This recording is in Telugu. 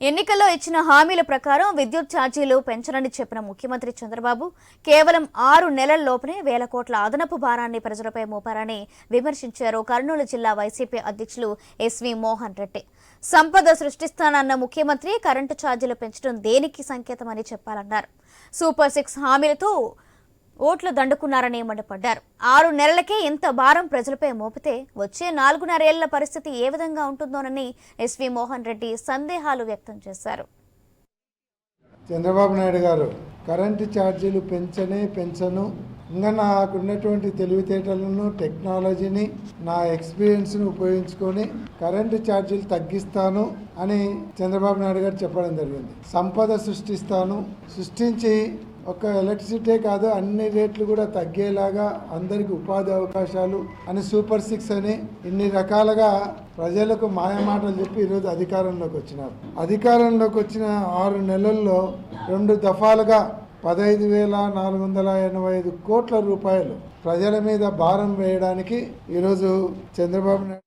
ఎన్నికల్లో ఇచ్చిన హామీల ప్రకారం విద్యుత్ ఛార్జీలు పెంచనని చెప్పిన ముఖ్యమంత్రి చంద్రబాబు కేవలం ఆరు నెలల లోపనే వేల కోట్ల అదనపు భారాన్ని ప్రజలపై మోపారని విమర్శించారు కర్నూలు జిల్లా వైసీపీ అధ్యక్షులు ఎస్వి మోహన్ రెడ్డి. సంపద సృష్టిస్తానన్న ముఖ్యమంత్రి కరెంటు ఛార్జీలు పెంచడం దేనికి సంకేతమని చెప్పాలన్నారు. సూపర్ సిక్స్ హామీలతో ఓట్లు దండుకున్నారని మండిపడ్డారు. ఆరు నెలలకే ఇంత భారం ప్రజలపై మోపితే వచ్చే నాలుగున్నరేళ్ళ పరిస్థితి ఏ విధంగా ఉంటుందోనని ఎస్వి మోహన్ రెడ్డి సందేహాలు వ్యక్తం చేశారు. చంద్రబాబు నాయుడు గారు కరెంటు ఛార్జీలు పెంచనే పెంచను ఇంకా నాకున్నటువంటి తెలివితేటలను టెక్నాలజీని నా ఎక్స్పీరియన్స్ను ఉపయోగించుకొని కరెంటు ఛార్జీలు తగ్గిస్తాను అని చంద్రబాబు నాయుడు గారు చెప్పడం జరిగింది. సంపద సృష్టిస్తాను సృష్టించి ఒక ఎలక్ట్రిసిటీ కాదు అన్ని రేట్లు కూడా తగ్గేలాగా అందరికి ఉపాధి అవకాశాలు అని సూపర్ సిక్స్ అని ఇన్ని రకాలుగా ప్రజలకు మాయమాటలు చెప్పి ఈరోజు అధికారంలోకి వచ్చినారు. అధికారంలోకి వచ్చిన ఆరు నెలల్లో రెండు దఫాలుగా పదహైదు వేల నాలుగు వందల ఎనభై ఐదు కోట్ల రూపాయలు ప్రజల మీద భారం వేయడానికి ఈరోజు చంద్రబాబు నాయుడు